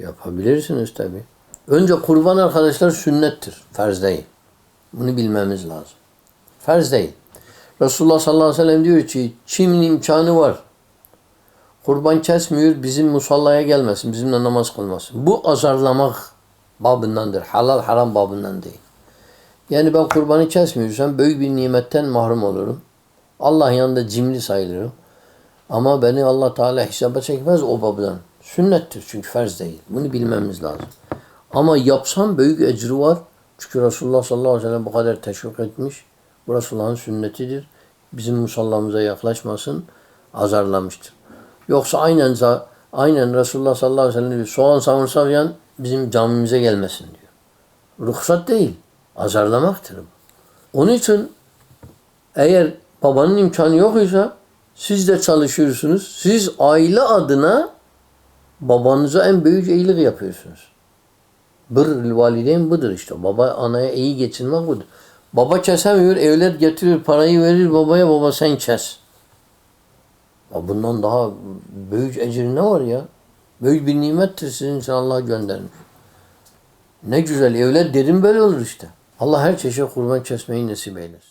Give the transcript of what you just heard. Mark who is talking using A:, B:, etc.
A: Yapabilirsiniz tabi. Önce kurban arkadaşlar sünnettir. Farz değil. Bunu bilmemiz lazım. Farz değil. Resulullah sallallahu aleyhi ve sellem diyor ki kimin imkanı var. Kurban kesmiyor bizim musallaya gelmesin. Bizimle namaz kılmasın. Bu azarlamak babındandır. Halal haram babından değil. Yani ben kurbanı kesmiyorsam büyük bir nimetten mahrum olurum. Allah yanında cimri sayılırım. Ama beni Allah Teala hesaba çekmez o babdan. Sünnettir çünkü farz değil. Bunu bilmemiz lazım. Ama yapsam büyük ecri var. Çünkü Resulullah sallallahu aleyhi ve sellem bu kadar teşvik etmiş. Bu Resulullah'ın sünnetidir. Bizim musallamıza yaklaşmasın. Azarlamıştır. Yoksa aynen aynen Resulullah sallallahu aleyhi ve sellem diyor. Soğan savursa yan bizim camimize gelmesin diyor. Ruhsat değil. Azarlamaktır bu. Onun için eğer babanın imkanı yok ise siz de çalışıyorsunuz. Siz aile adına babanıza en büyük iyilik yapıyorsunuz. Bir valideyn budur işte. Baba anaya iyi geçinmek budur. Baba kesemiyor, evlat getirir, parayı verir babaya, baba sen kes. Ya bundan daha büyük ecir ne var ya? Büyük bir nimettir sizin için Allah göndermiş. Ne güzel evlat dedim böyle olur işte. Allah her çeşit kurban kesmeyi nasip eylesin.